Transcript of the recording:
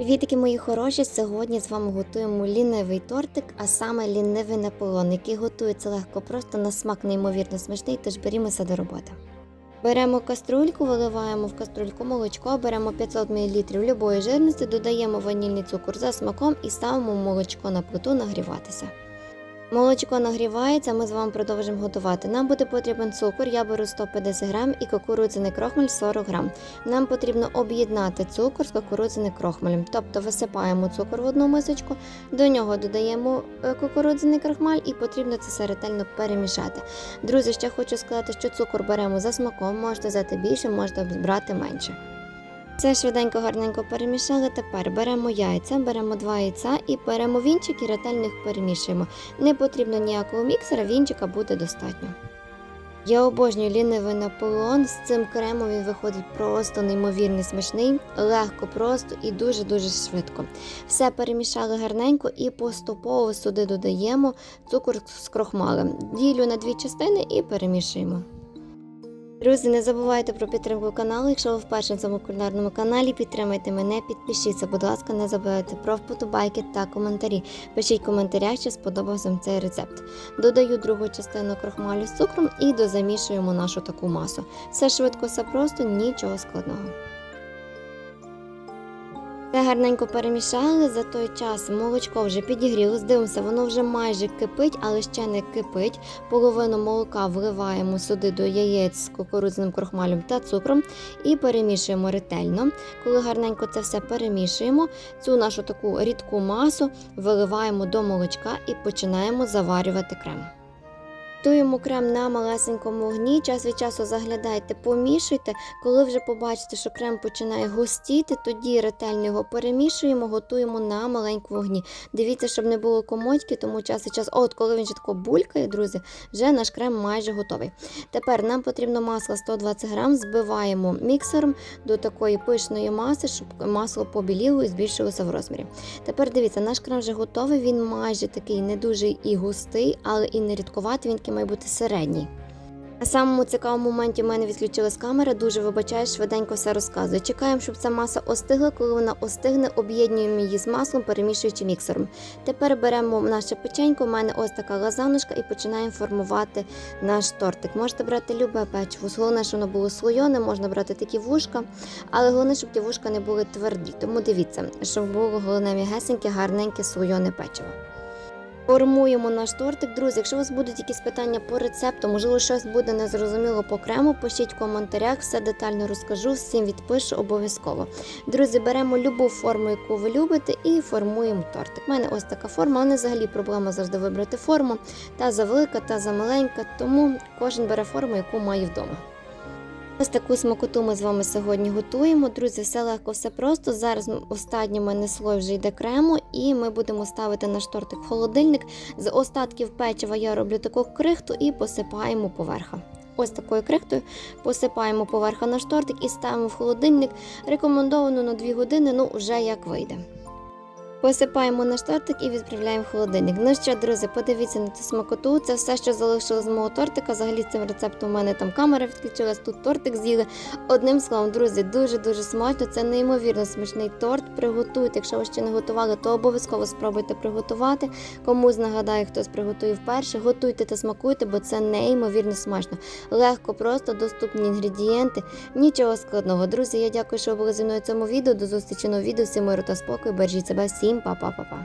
Вітики мої хороші, сьогодні з вами готуємо лінивий тортик, а саме лінивий наполон, який готується легко, просто на смак неймовірно смачний, тож берімося до роботи. Беремо каструльку, виливаємо в каструльку молочко, беремо 500 мл любої жирності, додаємо ванільний цукор за смаком і ставимо молочко на плиту нагріватися. Молочко нагрівається, ми з вами продовжимо готувати. Нам буде потрібен цукор, я беру 150 грам і кукурудзяний крохмаль 40 грам. Нам потрібно об'єднати цукор з кукурудзяним крохмалем. Тобто висипаємо цукор в одну мисочку, до нього додаємо е, кукурудзяний крохмаль і потрібно це все ретельно перемішати. Друзі, ще хочу сказати, що цукор беремо за смаком, можете взяти більше, можете брати менше. Це швиденько гарненько перемішали. Тепер беремо яйця, беремо два яйця і беремо вінчик і ретельно їх перемішуємо. Не потрібно ніякого міксера, вінчика буде достатньо. Я обожнюю лінивий наполеон. З цим кремом він виходить просто неймовірно смачний, легко, просто і дуже-дуже швидко. Все перемішали гарненько і поступово сюди додаємо цукор з крохмалем. Ділю на дві частини і перемішуємо. Друзі, не забувайте про підтримку каналу. Якщо ви вперше на цьому кулінарному каналі, підтримайте мене, підпишіться, будь ласка, не забувайте про вподобайки та коментарі. Пишіть в коментарях, чи сподобався вам цей рецепт. Додаю другу частину крохмалю з цукром і дозамішуємо нашу таку масу. Все швидко, все просто, нічого складного. Все гарненько перемішали. За той час молочко вже підігрілось. Дивимося, воно вже майже кипить, але ще не кипить. Половину молока вливаємо сюди до яєць з кукурудзяним крохмалем та цукром і перемішуємо ретельно. Коли гарненько це все перемішуємо, цю нашу таку рідку масу виливаємо до молочка і починаємо заварювати крем. Готуємо крем на малесенькому вогні, час від часу заглядайте, помішуйте. Коли вже побачите, що крем починає густіти, тоді ретельно його перемішуємо, готуємо на маленькому вогні. Дивіться, щоб не було комочки, тому час від часу, от коли він вже тако булькає, друзі, вже наш крем майже готовий. Тепер нам потрібно масло 120 грам, збиваємо міксером до такої пишної маси, щоб масло побіліло і збільшилося в розмірі. Тепер дивіться, наш крем вже готовий, він майже такий не дуже і густий, але і не рідковатий, він такий має бути середній. На самому цікавому моменті в мене відключилась камера, дуже вибачаю, швиденько все розказую. Чекаємо, щоб ця маса остигла. Коли вона остигне, об'єднуємо її з маслом, перемішуючи міксером. Тепер беремо наше печенько, у мене ось така лазаночка, і починаємо формувати наш тортик. Можете брати любе печиво. Головне, щоб воно було слойоне, можна брати такі вушка, але головне, щоб ті вушка не були тверді. Тому дивіться, щоб було головне м'ягесеньке, гарненьке слойоне печиво. Формуємо наш тортик. Друзі, якщо у вас будуть якісь питання по рецепту, можливо, щось буде незрозуміло по крему, пишіть в коментарях, все детально розкажу, всім відпишу обов'язково. Друзі, беремо любу форму, яку ви любите, і формуємо тортик. У мене ось така форма, але взагалі проблема завжди вибрати форму. Та за велика, та за маленька, тому кожен бере форму, яку має вдома. Ось таку смакоту ми з вами сьогодні готуємо. Друзі, все легко, все просто. Зараз останній мене слой вже йде крему, і ми будемо ставити наш тортик в холодильник. З остатків печива я роблю таку крихту і посипаємо поверха. Ось такою крихтою посипаємо поверха наш тортик і ставимо в холодильник. Рекомендовано на 2 години, ну вже як вийде. Посипаємо наш тортик і відправляємо в холодильник. Ну що, друзі, подивіться на цю смакоту. Це все, що залишилось з мого тортика. Взагалі цим рецептом у мене там камера відключилась, тут тортик з'їли. Одним словом, друзі, дуже-дуже смачно. Це неймовірно смачний торт. Приготуйте. Якщо ви ще не готували, то обов'язково спробуйте приготувати. Комусь нагадаю, хтось приготує вперше. Готуйте та смакуйте, бо це неймовірно смачно. Легко, просто доступні інгредієнти. Нічого складного. Друзі, я дякую, що ви були зі мною в цьому відео. До зустрічі на відео. Всім миру та спокою. Бережіть себе всім, 亲宝宝宝宝